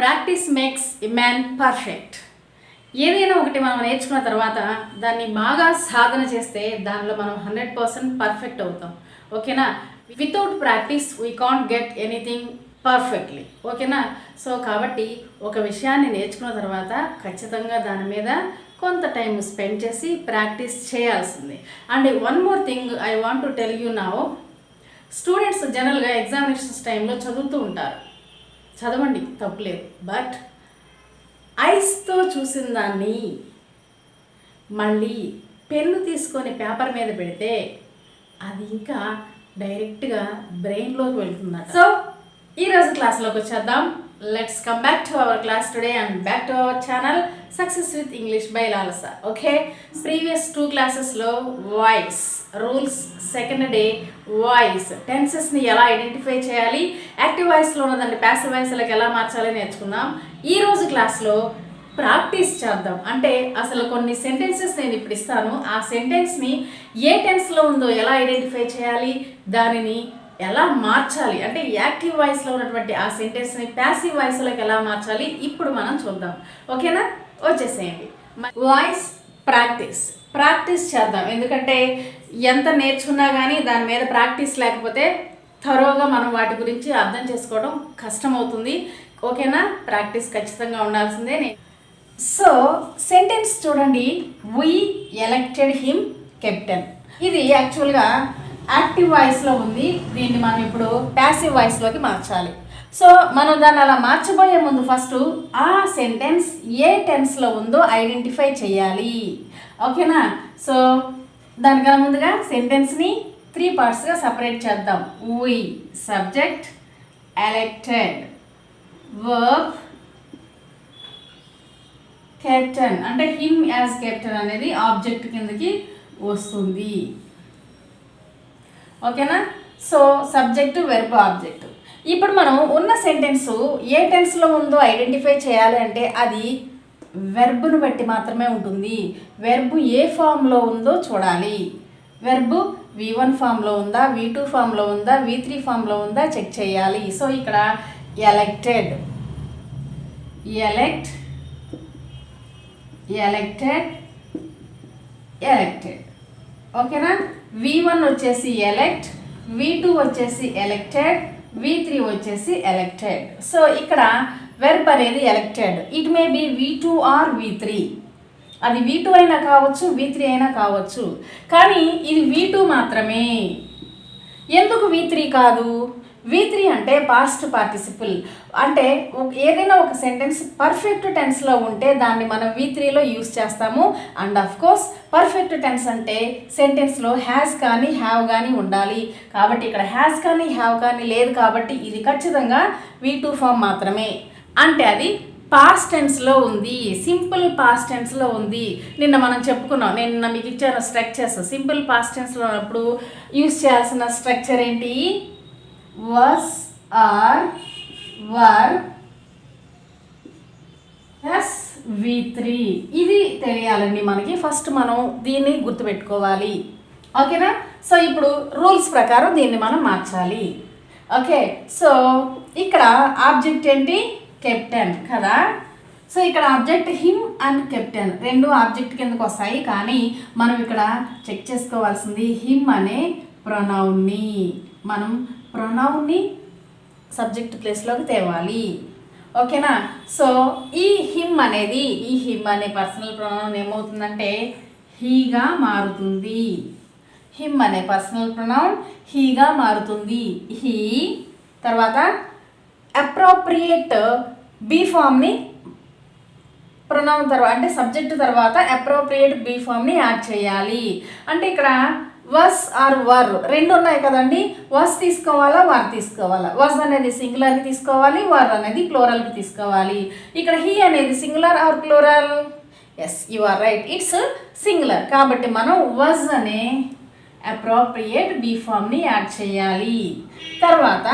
Practice makes a man perfect. ఏదైనా ఒకటి మనం నేర్చుకున్న తర్వాత దాన్ని బాగా సాధన చేస్తే దానిలో మనం హండ్రెడ్ పర్సెంట్ పర్ఫెక్ట్ అవుతాం. ఓకేనా? Without practice we can't get anything perfectly. ఓకేనా? సో కాబట్టి ఒక విషయాన్ని నేర్చుకున్న తర్వాత ఖచ్చితంగా దాని మీద కొంత టైం స్పెండ్ చేసి ప్రాక్టీస్ చేయాల్సింది. And one more thing I want to tell you now students జనరల్గా ఎగ్జామినేషన్స్ టైంలో చదువుతూ ఉంటారు. చదవండి తప్పులేదు. బట్ ఐస్తో చూసిన దాన్ని మళ్ళీ పెన్ను తీసుకొని పేపర్ మీద పెడితే అది ఇంకా డైరెక్ట్గా బ్రెయిన్లోకి వెళ్తుందట. సో ఈరోజు క్లాస్లోకి వచ్చేద్దాం. Let's come back to our class today and back to our channel success with English by Lalasa okay previous two క్లాసెస్లో voice rules second day voice టెన్సెస్ని ఎలా ఐడెంటిఫై చేయాలి? యాక్టివ్ వాయిస్లో ఉన్నదండి ప్యాసివ్ వాయిస్లకు ఎలా మార్చాలి నేర్చుకుందాం. ఈరోజు క్లాస్లో ప్రాక్టీస్ చేద్దాం. అంటే అసలు కొన్ని సెంటెన్సెస్ నేను ఇప్పుడు ఇస్తాను. ఆ సెంటెన్స్ని ఏ టెన్స్లో ఉందో ఎలా ఐడెంటిఫై చేయాలి? దానిని ఎలా మార్చాలి? అంటే యాక్టివ్ వాయిస్లో ఉన్నటువంటి ఆ సెంటెన్స్ని ప్యాసివ్ వాయిస్లోకి ఎలా మార్చాలి? ఇప్పుడు మనం చూద్దాం. ఓకేనా వచ్చేసేయండి. Voice practice. ప్రాక్టీస్ చేద్దాం. ఎందుకంటే ఎంత నేర్చుకున్నా కానీ దాని మీద ప్రాక్టీస్ లేకపోతే థరోగా మనం వాటి గురించి అర్థం చేసుకోవడం కష్టమవుతుంది. ఓకేనా? ప్రాక్టీస్ ఖచ్చితంగా ఉండాల్సిందే. నేను సో సెంటెన్స్ చూడండి. We elected him captain. ఇది యాక్చువల్గా యాక్టివ్ వాయిస్లో ఉంది. దీన్ని మనం ఇప్పుడు ప్యాసివ్ వాయిస్లోకి మార్చాలి. సో మనం దాన్ని అలా మార్చబోయే ముందు ఫస్ట్ ఆ సెంటెన్స్ ఏ టెన్స్లో ఉందో ఐడెంటిఫై చేయాలి. ఓకేనా సో దానికన్నా ముందుగా సెంటెన్స్ని త్రీ పార్ట్స్గా సపరేట్ చేద్దాం. We subject elected verb captain అంటే హిమ్ యాజ్ కెప్టెన్ అనేది ఆబ్జెక్ట్ కిందకి వస్తుంది. ఓకేనా సో సబ్జెక్టు వెర్బ్ ఆబ్జెక్టు ఇప్పుడు మనం ఉన్న సెంటెన్స్ ఏ టెన్స్లో ఉందో ఐడెంటిఫై చేయాలి అంటే అది వెర్బ్ను బట్టి మాత్రమే ఉంటుంది. వెర్బ్ ఏ ఫామ్లో ఉందో చూడాలి. వెర్బ్ వి వన్ ఫామ్లో ఉందా వి టూ ఫామ్లో ఉందా వి త్రీ ఫామ్లో ఉందా చెక్ చేయాలి. సో ఇక్కడ ఎలెక్టెడ్ ఎలెక్ట్ ఎలెక్టెడ్ ఎలెక్టెడ్ ఓకేనా వి వన్ వచ్చేసి ఎలెక్ట్ వి టూ వచ్చేసి ఎలెక్టెడ్ వి త్రీ వచ్చేసి ఎలెక్టెడ్ సో ఇక్కడ వెర్బ్ అనేది elected it may be V two or V three అది వి టూ అయినా కావచ్చు వి త్రీ అయినా కావచ్చు. కానీ ఇది వి టూ మాత్రమే. ఎందుకు వి త్రీ కాదు? వి త్రీ అంటే పాస్ట్ పార్టిసిపుల్ అంటే ఒక- ఏదైనా ఒక సెంటెన్స్ పర్ఫెక్ట్ టెన్స్లో ఉంటే దాన్ని మనం వి త్రీలో యూస్ చేస్తాము. And of course perfect tense అంటే సెంటెన్స్లో హ్యాస్ కానీ హ్యావ్ కానీ ఉండాలి. కాబట్టి ఇక్కడ హ్యాస్ కానీ హ్యావ్ కానీ లేదు కాబట్టి ఇది ఖచ్చితంగా వి టూ ఫామ్ మాత్రమే. అంటే అది పాస్ట్ టెన్స్లో ఉంది. సింపుల్ పాస్ట్ టెన్స్లో ఉంది. నిన్న మనం చెప్పుకున్నాం. నేను నిన్న మీకు ఇచ్చాను స్ట్రక్చర్స్ సింపుల్ పాస్ట్ టెన్స్లో ఉన్నప్పుడు యూస్ చేయాల్సిన స్ట్రక్చర్ ఏంటి? Was or were is V three ఇది తెలియాలండి మనకి. ఫస్ట్ మనం దీన్ని గుర్తుపెట్టుకోవాలి. ఓకేనా? సో ఇప్పుడు రూల్స్ ప్రకారం దీన్ని మనం మార్చాలి. ఓకే సో ఇక్కడ ఆబ్జెక్ట్ ఏంటి? కెప్టెన్ కదా? సో ఇక్కడ ఆబ్జెక్ట్ హిమ్ అండ్ కెప్టెన్ రెండు ఆబ్జెక్ట్ కిందకు వస్తాయి. కానీ మనం ఇక్కడ చెక్ చేసుకోవాల్సింది హిమ్ అనే ప్రొనౌన్ని మనం ప్రొనౌన్ని సబ్జెక్ట్ ప్లేస్లోకి తేవాలి. ఓకేనా? సో ఈ హిమ్ అనేది ఈ హిమ్ అనే పర్సనల్ ప్రొనౌన్ ఏమవుతుందంటే హీగా మారుతుంది. హిమ్ అనే పర్సనల్ ప్రొనౌన్ హీగా మారుతుంది. హీ తర్వాత అప్రోప్రియేట్ బీ ఫామ్ని ప్రొనౌన్ తర్వాత అంటే సబ్జెక్ట్ తర్వాత అప్రోప్రియేట్ బీ ఫామ్ని యాడ్ చేయాలి. అంటే ఇక్కడ వస్ ఆర్ వర్. రెండు ఉన్నాయి కదండి. వస్ తీసుకోవాలా వర్ తీసుకోవాలా? వస్ అనేది సింగులర్కి తీసుకోవాలి వర్ అనేది ప్లోరల్కి తీసుకోవాలి. ఇక్కడ హీ అనేది singular or plural? Yes you are right it's singular. కాబట్టి మనం వజ్ అనే అప్రోప్రియేట్ బీ ఫామ్ని యాడ్ చేయాలి. తర్వాత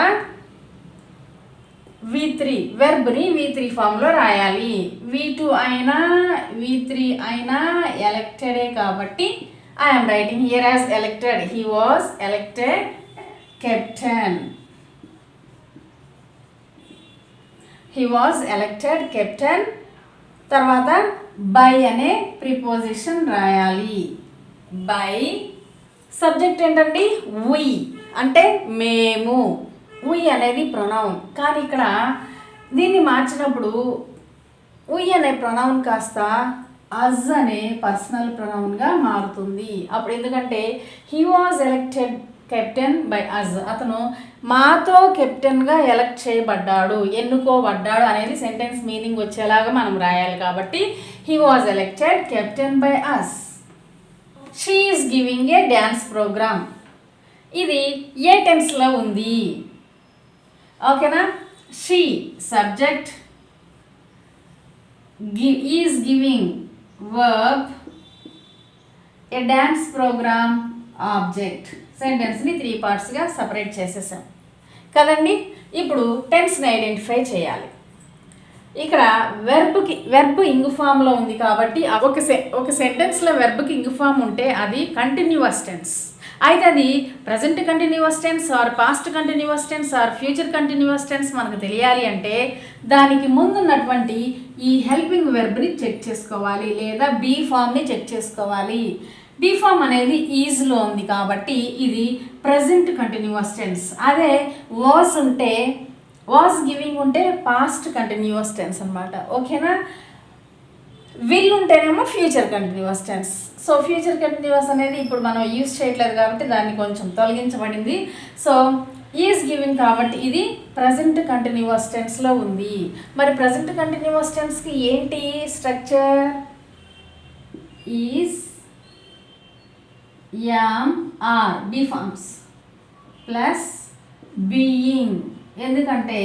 వి త్రీ వెర్బ్ని వి త్రీ ఫామ్లో రాయాలి. వి టూ అయినా వి త్రీ అయినా ఎలెక్టెడే కాబట్టి I'm writing here as elected he was elected captain he was elected captain తర్వాత బై అనే ప్రిపోజిషన్ రాయాలి. బై సబ్జెక్ట్ ఏంటండి? ఉయ్ అంటే మేము. ఉయ్ అనేది ప్రొనౌన్ కానీ ఇక్కడ దీన్ని మార్చినప్పుడు ఉయ్ అనే ప్రొనౌన్ కాస్త అజ్ అనే పర్సనల్ ప్రొనౌన్గా మారుతుంది. అప్పుడు ఎందుకంటే he was elected captain by us అతను మాతో కెప్టెన్గా ఎలక్ట్ చేయబడ్డాడు. ఎన్నుకోబడ్డాడు అనేది సెంటెన్స్ మీనింగ్ వచ్చేలాగా మనం రాయాలి కాబట్టి he was elected captain by us she is giving a dance programme ఇది ఏ టెన్స్లో ఉంది? ఓకేనా షీ సబ్జెక్ట్ గి is giving verb a dance programme object సెంటెన్స్ని three పార్ట్స్గా సపరేట్ చేసేసాం. కదండి? ఇప్పుడు టెన్స్ని ఐడెంటిఫై చేయాలి. ఇక్కడ వెర్బ్కి వెర్బ్ ఇంగ్ ఫామ్లో ఉంది కాబట్టి ఒక సె ఒక సెంటెన్స్లో వెర్బ్కి ఇంగ్ ఫామ్ ఉంటే అది కంటిన్యూస్ టెన్స్ అయితే అది present continuous tense or past continuous tense or future continuous tense మనకు తెలియాలి అంటే దానికి ముందున్నటువంటి ఈ హెల్పింగ్ వెర్బ్ని చెక్ చేసుకోవాలి లేదా బీ ఫామ్ని చెక్ చేసుకోవాలి. బీ ఫామ్ అనేది ఈజ్లో ఉంది కాబట్టి ఇది ప్రజెంట్ కంటిన్యూస్ టెన్స్ అదే వాజ్ ఉంటే వాజ్ గివింగ్ ఉంటే పాస్ట్ కంటిన్యూస్ టెన్స్ అనమాట ఓకేనా? విల్ ఉంటేనేమో future continuous tense so future continuous అనేది ఇప్పుడు మనం యూజ్ చేయట్లేదు కాబట్టి దాన్ని కొంచెం తొలగించబడింది. సో ఈజ్ గివింగ్ కాబట్టి ఇది ప్రజెంట్ కంటిన్యూస్ టెన్స్లో ఉంది. మరి ప్రజెంట్ కంటిన్యూస్ టెన్స్కి ఏంటి structure is am are be forms plus being ఎందుకంటే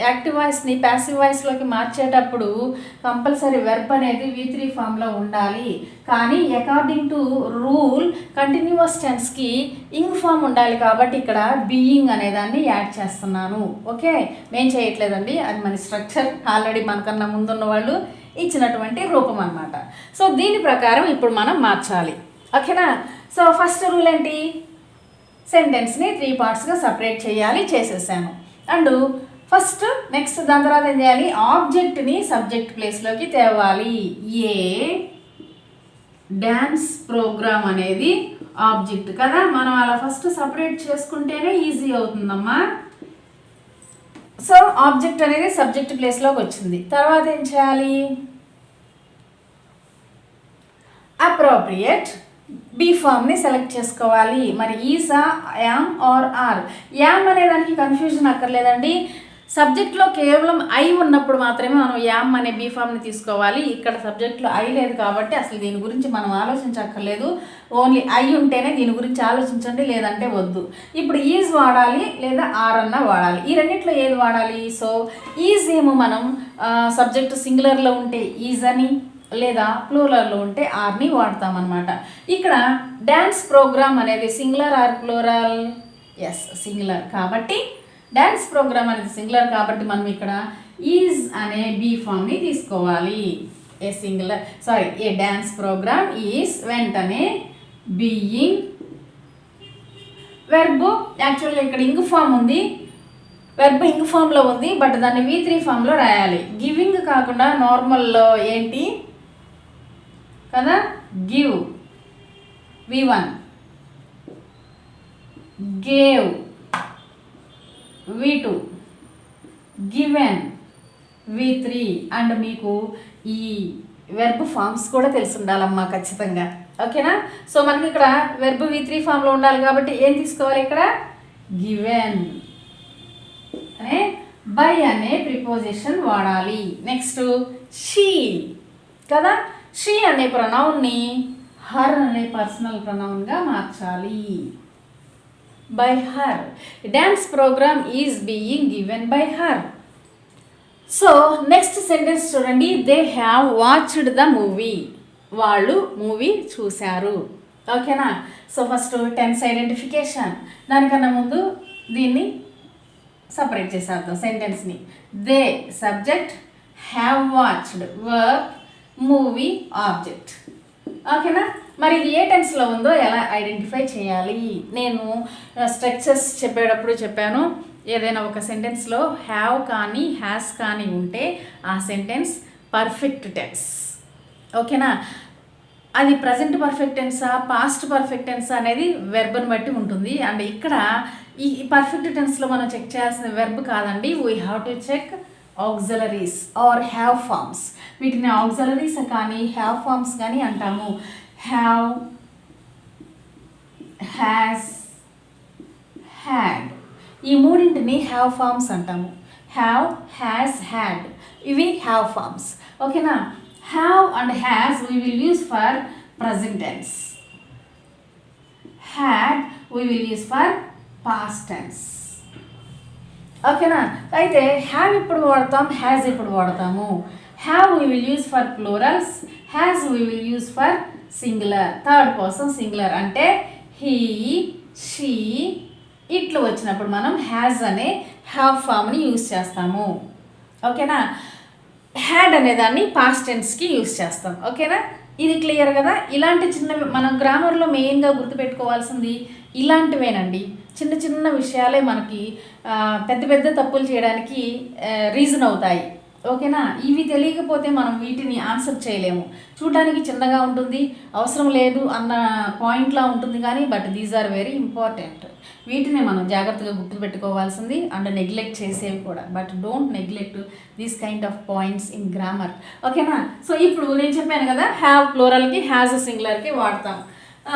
యాక్టివ్ వాయిస్ని ప్యాసివ్ వాయిస్లోకి మార్చేటప్పుడు కంపల్సరీ వెర్బ్ అనేది వి త్రీ ఫామ్లో ఉండాలి. కానీ అకార్డింగ్ టు రూల్ కంటిన్యూస్ టెన్స్కి ఇంగ్ ఫామ్ ఉండాలి కాబట్టి ఇక్కడ బీయింగ్ అనేదాన్ని యాడ్ చేస్తున్నాను. ఓకే? మేము చేయట్లేదండి. అది మన స్ట్రక్చర్ ఆల్రెడీ మనకన్నా ముందున్న వాళ్ళు ఇచ్చినటువంటి రూపం అనమాట సో దీని ప్రకారం ఇప్పుడు మనం మార్చాలి. ఓకేనా? సో ఫస్ట్ రూల్ ఏంటి? సెంటెన్స్ని త్రీ పార్ట్స్గా సపరేట్ చేయాలి చేసేసాను. అండ్ ఫస్ట్ నెక్స్ట్ దాని తర్వాత ఏం చేయాలి? ఆబ్జెక్ట్ని సబ్జెక్ట్ ప్లేస్లోకి తేవాలి. ఏ డ్యాన్స్ ప్రోగ్రామ్ అనేది ఆబ్జెక్ట్ కదా? మనం అలా ఫస్ట్ సపరేట్ చేసుకుంటేనే ఈజీ అవుతుందమ్మా. సో ఆబ్జెక్ట్ అనేది సబ్జెక్ట్ ప్లేస్లోకి వచ్చింది. తర్వాత ఏం చేయాలి? అప్రోప్రియేట్ బీ ఫామ్ని సెలెక్ట్ చేసుకోవాలి. మరి ఈసా యామ్ ఆర్ ఆర్? యామ్ అనే దానికి కన్ఫ్యూజన్ అక్కర్లేదండి. సబ్జెక్ట్లో కేవలం ఐ ఉన్నప్పుడు మాత్రమే మనం యామ్ అనే బీఫామ్ని తీసుకోవాలి. ఇక్కడ సబ్జెక్ట్లో ఐ లేదు కాబట్టి అసలు దీని గురించి మనం ఆలోచించక్కర్లేదు. ఓన్లీ ఐ ఉంటేనే దీని గురించి ఆలోచించండి లేదంటే వద్దు. ఇప్పుడు ఈజ్ వాడాలి లేదా ఆర్ అన్న వాడాలి. ఈ రెండిట్లో ఏది వాడాలి? సో ఈజ్ ఏమో మనం సబ్జెక్ట్ సింగులర్లో ఉంటే ఈజ్ అని లేదా ప్లూరల్లో ఉంటే ఆర్ని వాడతామన్నమాట. ఇక్కడ డ్యాన్స్ ప్రోగ్రామ్ అనేది singular or plural yes singular కాబట్టి డ్యాన్స్ ప్రోగ్రామ్ అనేది సింగులర్ కాబట్టి మనం ఇక్కడ ఈజ్ అనే బీ ఫామ్ని తీసుకోవాలి. A singular sorry a dance programme is వెంటనే బీయింగ్ వెర్బ్ యాక్చువల్గా ఇక్కడ ఇంగ్ ఫామ్ ఉంది. వెర్బ్ ఇంగ్ ఫామ్లో ఉంది బట్ దాన్ని వి త్రీ ఫామ్లో రాయాలి. గివింగ్ కాకుండా నార్మల్లో ఏంటి? కదా? Give V one gave V two. Given. V three. And మీకు ఈ వెర్బ్ ఫామ్స్ కూడా తెలిసి ఉండాలమ్మా ఖచ్చితంగా. ఓకేనా? సో మనకి ఇక్కడ వెర్బ్ వి త్రీ ఫామ్లో ఉండాలి కాబట్టి ఏం తీసుకోవాలి ఇక్కడ? గివెన్. అనే బై అనే ప్రిపోజిషన్ వాడాలి. Next she. కదా? షీ అనే ప్రొనౌన్ని. హర్ అనే పర్సనల్ ప్రొనౌన్గా మార్చాలి. By her dance programme is being given by her so next sentence చూడండి. They have watched the movie వాళ్ళు మూవీ చూశారు. ఓకేనా సో ఫస్ట్ టెన్స్ ఐడెంటిఫికేషన్ దానికన్నా ముందు దీన్ని సపరేట్ చేసేద్దాం సెంటెన్స్ని they subject have watched verb movie object ఓకేనా? మరి ఇది ఏ టెన్స్లో ఉందో ఎలా ఐడెంటిఫై చేయాలి? నేను స్ట్రక్చర్స్ చెప్పేటప్పుడు చెప్పాను. ఏదైనా ఒక సెంటెన్స్లో హ్యావ్ కానీ హ్యాస్ కానీ ఉంటే ఆ సెంటెన్స్ పర్ఫెక్ట్ టెన్స్ ఓకేనా? అది ప్రజెంట్ పర్ఫెక్ట్ టెన్సా పాస్ట్ పర్ఫెక్ట్ టెన్స్ అనేది వెర్బ్ని బట్టి ఉంటుంది. అండ్ ఇక్కడ ఈ పర్ఫెక్ట్ టెన్స్లో మనం చెక్ చేయాల్సిన వెర్బ్ కాదండి. We have to check auxiliaries or have forms వీటిని ఆక్సలరీస్ కానీ హ్యావ్ ఫామ్స్ కానీ అంటాము. హ్యావ్ హ్యాస్ హ్యాడ్ ఈ మూడింటిని హ్యావ్ ఫార్మ్స్ అంటాము. హ్యావ్ హ్యాస్ హ్యాడ్ ఇవి హ్యావ్ ఫార్మ్స్ ఓకేనా? Have and has we will use for present tense had we will use for past tense ఓకేనా? అయితే హ్యావ్ ఇప్పుడు వాడతాం? హ్యాజ్ ఇప్పుడు వాడతాము? Have we will use for plurals has we will use for singular third person singular అంటే he she ఇట్లు వచ్చినప్పుడు మనం హ్యాజ్ అనే హ్యావ్ ఫామ్ని యూజ్ చేస్తాము. ఓకేనా హ్యాడ్ అనే దాన్ని పాస్ట్ టెన్స్కి యూజ్ చేస్తాం. ఓకేనా ఇది క్లియర్ కదా? ఇలాంటి చిన్న మనం గ్రామర్లో మెయిన్గా గుర్తుపెట్టుకోవాల్సింది ఇలాంటివేనండి. చిన్న చిన్న విషయాలే మనకి పెద్ద పెద్ద తప్పులు చేయడానికి రీజన్ అవుతాయి. ఓకేనా? ఇవి తెలియకపోతే మనం వీటిని ఆన్సర్ చేయలేము. చూడడానికి చిన్నగా ఉంటుంది అవసరం లేదు అన్న పాయింట్లా ఉంటుంది కానీ but these are very important వీటిని మనం జాగ్రత్తగా గుర్తుపెట్టుకోవాల్సింది అండ్ నెగ్లెక్ట్ చేసేవి కూడా. But don't neglect these kind of points in grammar ఓకేనా? సో ఇప్పుడు నేను చెప్పాను కదా హ్యావ్ ప్లోరల్కి హ్యాజ్ సింగులర్కి వాడతాం.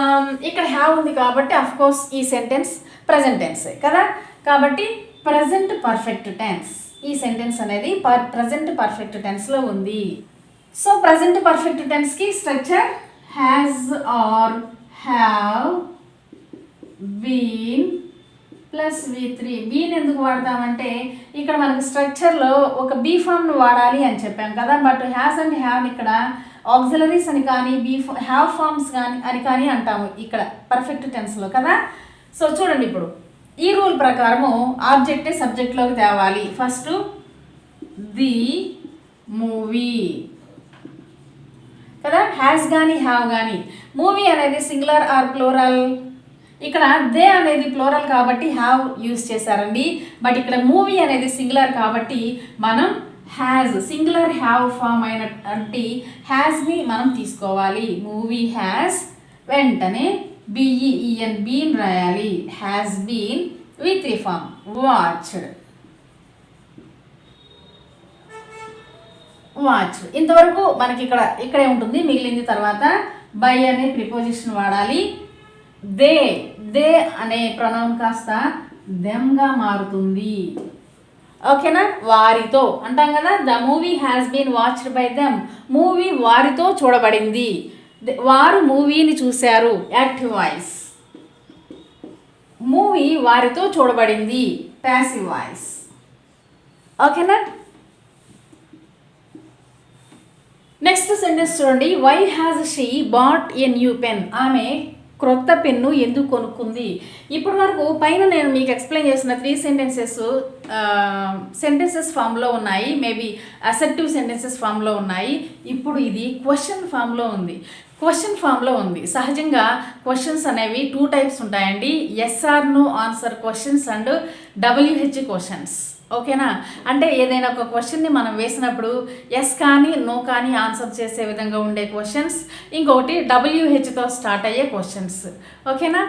Um, ఇక్కడ హ్యావ్ ఉంది కాబట్టి అఫ్ కోర్స్ ఈ సెంటెన్స్ ప్రజెంట్ టెన్సే కదా? కాబట్టి ప్రజెంట్ పర్ఫెక్ట్ టెన్స్ ఈ సెంటెన్స్ అనేది పర్ ప్రజెంట్ పర్ఫెక్ట్ టెన్స్లో ఉంది. So present perfect టెన్స్కి structure has or have been plus V three been ఎందుకు వాడతామంటే ఇక్కడ మనకు స్ట్రక్చర్లో ఒక బీ ఫామ్ను వాడాలి అని చెప్పాం కదా బట్ హ్యాస్ అండ్ హ్యావ్ ఇక్కడ ఆక్సిలరీస్ అని కానీ బీ హ్యావ్ ఫార్మ్స్ కానీ అని కానీ అంటాము ఇక్కడ పర్ఫెక్ట్ టెన్స్లో కదా. సో చూడండి ఇప్పుడు. ఈ రూల్ ప్రకారము ఆబ్జెక్టే సబ్జెక్ట్లోకి తేవాలి. First the movie. కదా? హ్యాస్ కానీ హ్యావ్ కానీ మూవీ అనేది సింగులర్ ఆర్ ప్లోరల్? ఇక్కడ దే అనేది ప్లోరల్ కాబట్టి హ్యావ్ యూస్ చేశారండి. బట్ ఇక్కడ మూవీ అనేది సింగులర్ కాబట్టి మనం హ్యాజ్ సింగులర్ హ్యావ్ ఫామ్ అయినటువంటి హ్యాస్ని మనం తీసుకోవాలి. మూవీ హ్యాస్ వెంటనే B E E N been రాయాలి has been with form watched watch ఇంతవరకు మనకి ఇక్కడ ఇక్కడే ఉంటుంది మిగిలింది తర్వాత బై అనే ప్రిపోజిషన్ వాడాలి. దే దే అనే ప్రొనౌన్ కాస్త దెమ్గా మారుతుంది. ఓకేనా? వారితో అంటాం కదా the movie has been watched by them movie వారితో చూడబడింది. వారు మూవీని చూశారు యాక్టివ్ వాయిస్. మూవీ వారితో చూడబడింది ప్యాసివ్ వాయిస్. ఓకేనా? నెక్స్ట్ సెంటెన్స్ చూడండి. Why has she bought a new pen ఆమె క్రొత్త పెన్ను ఎందుకు కొనుక్కుంది? ఇప్పటి వరకు పైన నేను మీకు ఎక్స్ప్లెయిన్ చేసిన త్రీ సెంటెన్సెస్ సెంటెన్సెస్ ఫామ్లో ఉన్నాయి. మేబీ అసెప్టివ్ సెంటెన్సెస్ ఫామ్లో ఉన్నాయి. ఇప్పుడు ఇది క్వశ్చన్ ఫామ్లో ఉంది. క్వశ్చన్ ఫామ్లో ఉంది. సహజంగా క్వశ్చన్స్ అనేవి టూ టైప్స్ ఉంటాయండి. Yes or no answer questions and WH questions ఓకేనా? అంటే ఏదైనా ఒక క్వశ్చన్ని మనం వేసినప్పుడు ఎస్ కానీ నో కానీ ఆన్సర్ చేసే విధంగా ఉండే క్వశ్చన్స్ ఇంకొకటి డబ్ల్యూహెచ్తో స్టార్ట్ అయ్యే క్వశ్చన్స్ ఓకేనా?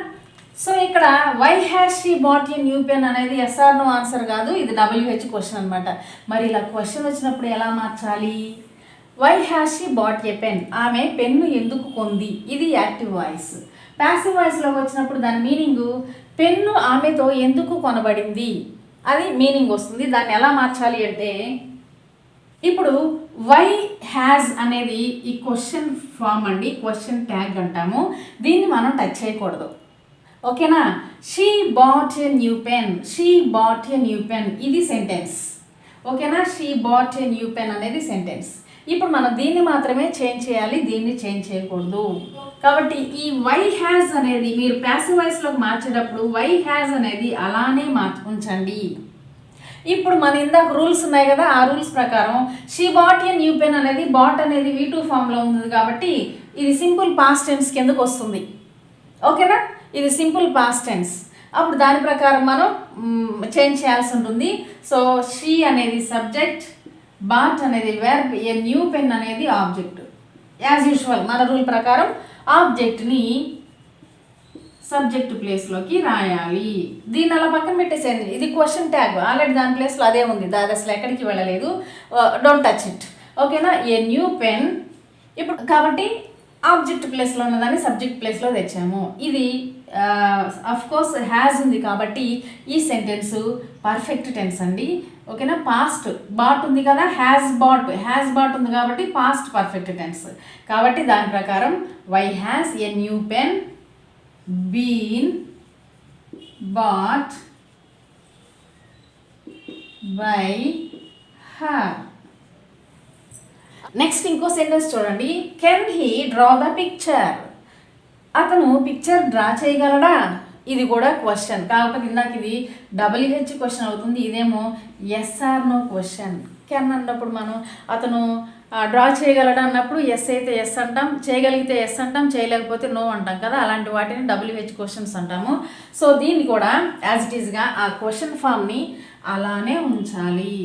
సో ఇక్కడ why has she bought a new pen అనేది ఎస్ఆర్ నో ఆన్సర్ కాదు. ఇది డబ్ల్యూహెచ్ క్వశ్చన్ అనమాట మరి ఇలా క్వశ్చన్ వచ్చినప్పుడు ఎలా మార్చాలి? Why has she bought a pen ఆమె పెన్ను ఎందుకు కొంది? ఇది యాక్టివ్ వాయిస్ ప్యాసివ్ వాయిస్లోకి వచ్చినప్పుడు దాని మీనింగ్ పెన్ను ఆమెతో ఎందుకు కొనబడింది? అది మీనింగ్ వస్తుంది. దాన్ని ఎలా మార్చాలి అంటే ఇప్పుడు వై హ్యాజ్ అనేది ఈ క్వశ్చన్ ఫామ్ అండి క్వశ్చన్ ట్యాగ్ అంటాము. దీన్ని మనం టచ్ చేయకూడదు. ఓకేనా? She bought a new pen she bought a new pen ఇది సెంటెన్స్ ఓకేనా? She bought a new pen అనేది సెంటెన్స్ ఇప్పుడు మనం దీన్ని మాత్రమే చేంజ్ చేయాలి దీన్ని చేంజ్ చేయకూడదు. కాబట్టి ఈ వై హ్యాజ్ అనేది మీరు ప్యాసివ్ వాయిస్లోకి మార్చేటప్పుడు వై హ్యాజ్ అనేది అలానే మార్చ ఉంచండి ఇప్పుడు మన ఇందాక రూల్స్ ఉన్నాయి కదా ఆ రూల్స్ ప్రకారం she bought a new pen అనేది బాట్ అనేది వీ టూ ఫామ్లో ఉంది కాబట్టి ఇది సింపుల్ పాస్ట్ టెన్స్ కిందకు వస్తుంది. ఓకేనా ఇది సింపుల్ పాస్ట్ టెన్స్ అప్పుడు దాని ప్రకారం మనం చేంజ్ చేయాల్సి ఉంటుంది. సో షీ అనేది సబ్జెక్ట్ బాట్ అనేది వెర్బ్ ఏ న్యూ పెన్ అనేది ఆబ్జెక్ట్ యాజ్ యూజువల్ మన రూల్ ప్రకారం ఆబ్జెక్ట్ని సబ్జెక్ట్ ప్లేస్లోకి రాయాలి. దీన్ని అలా పక్కన పెట్టేసేయండి. ఇది క్వశ్చన్ ట్యాగ్ ఆల్రెడీ దాని ప్లేస్లో అదే ఉంది. దాది అసలు ఎక్కడికి వెళ్ళలేదు. డోంట్ టచ్ ఇట్ ఓకేనా ఏ న్యూ పెన్ ఇప్పుడు కాబట్టి ఆబ్జెక్ట్ ప్లేస్లో ఉన్నదాన్ని సబ్జెక్ట్ ప్లేస్లో తెచ్చాము. ఇది అఫ్ కోర్స్ హ్యాజ్ ఉంది కాబట్టి ఈ సెంటెన్స్ పర్ఫెక్ట్ టెన్స్ అండి. ఓకేనా? పాస్ట్ బాట్ ఉంది కదా? హ్యాజ్ బాట్ హ్యాజ్ బాట్ ఉంది కాబట్టి పాస్ట్ పర్ఫెక్ట్ టెన్స్ కాబట్టి దాని ప్రకారం why has a new pen been bought by her next ఇంకో సెంటెన్స్ చూడండి. Can he draw the picture అతను పిక్చర్ డ్రా చేయగలడా? ఇది కూడా క్వశ్చన్ కాకపోతే ఇందాక ఇది డబ్ల్యూహెచ్ క్వశ్చన్ అవుతుంది ఇదేమో ఎస్ఆర్ నో క్వశ్చన్ కెన్ అన్నప్పుడు మనం అతను డ్రా చేయగలడా అన్నప్పుడు ఎస్ అయితే ఎస్ అంటాం చేయగలిగితే ఎస్ అంటాం చేయలేకపోతే నో అంటాం కదా అలాంటి వాటిని డబ్ల్యూహెచ్ క్వశ్చన్స్ అంటాము. సో దీన్ని కూడా యాజ్ ఇట్ ఈస్గా ఆ క్వశ్చన్ ఫామ్ని అలానే ఉంచాలి.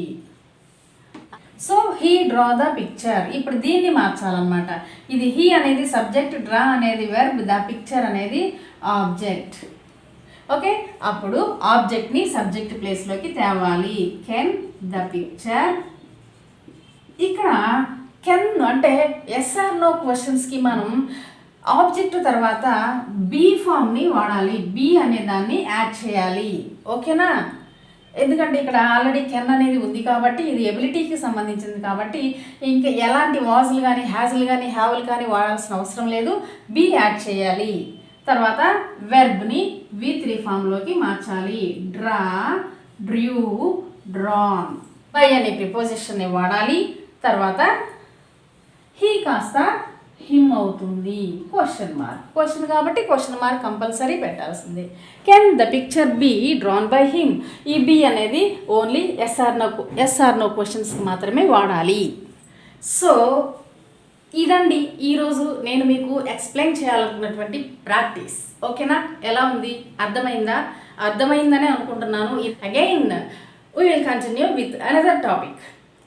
So he draw the picture ఇప్పుడు దీన్ని మార్చాలన్నమాట. ఇది హీ అనేది సబ్జెక్ట్ డ్రా అనేది వెర్బ్ ద పిక్చర్ అనేది ఆబ్జెక్ట్ ఓకే? అప్పుడు ఆబ్జెక్ట్ని సబ్జెక్ట్ ప్లేస్లోకి తేవాలి. Can the picture. ఇక్కడ కెన్ అంటే ఎస్ఆర్ నో క్వశ్చన్స్కి మనం ఆబ్జెక్ట్ తర్వాత బీ ఫామ్ని వాడాలి. బీ అనే దాన్ని యాడ్ చేయాలి. ఓకేనా? ఎందుకంటే ఇక్కడ ఆల్రెడీ కెన్ అనేది ఉంది కాబట్టి ఇది ఎబిలిటీకి సంబంధించింది కాబట్టి ఇంకా ఎలాంటి వాజులు కానీ హ్యాజులు కానీ హ్యావులు కానీ వాడాల్సిన అవసరం లేదు. బీ యాడ్ చేయాలి. తర్వాత వెర్బ్ని వి త్రీ ఫామ్లోకి మార్చాలి. డ్రా డ్రూ డ్రాన్ బై అనే ప్రిపోజిషన్ని వాడాలి. తర్వాత హీ కాస్త హిమ్ అవుతుంది. క్వశ్చన్ మార్క్ క్వశ్చన్ కాబట్టి క్వశ్చన్ మార్క్ కంపల్సరీ పెట్టాల్సిందే. Can the picture be drawn by him ఈ బి అనేది only yes or no yes or no క్వశ్చన్స్కి మాత్రమే వాడాలి. సో ఇదండి ఈరోజు నేను మీకు ఎక్స్ప్లెయిన్ చేయాలనుకున్నటువంటి ప్రాక్టీస్ ఓకేనా? ఎలా ఉంది? అర్థమైందా? అర్థమైందనే అనుకుంటున్నాను. Again we will continue with another topic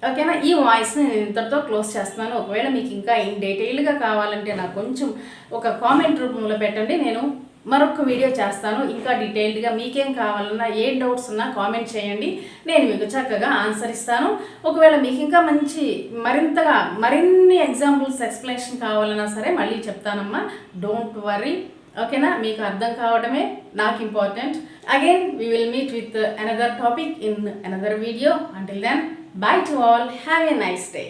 ఓకేనా? ఈ వాయిస్ని నేను ఇంతటితో క్లోజ్ చేస్తున్నాను. ఒకవేళ మీకు ఇంకా ఇన్ డీటెయిల్గా కావాలంటే నాకు కొంచెం ఒక కామెంట్ రూపంలో పెట్టండి. నేను మరొక వీడియో చేస్తాను. ఇంకా డీటెయిల్డ్గా మీకేం కావాలన్నా ఏ డౌట్స్ ఉన్నా కామెంట్ చేయండి. నేను మీకు చక్కగా ఆన్సర్ ఇస్తాను. ఒకవేళ మీకు ఇంకా మంచి మరింతగా మరిన్ని ఎగ్జాంపుల్స్ ఎక్స్ప్లెనేషన్ కావాలన్నా సరే మళ్ళీ చెప్తానమ్మా. డోంట్ వరీ ఓకేనా? మీకు అర్థం కావడమే నాకు important again we will meet with another topic in another video until then bye to all have a nice day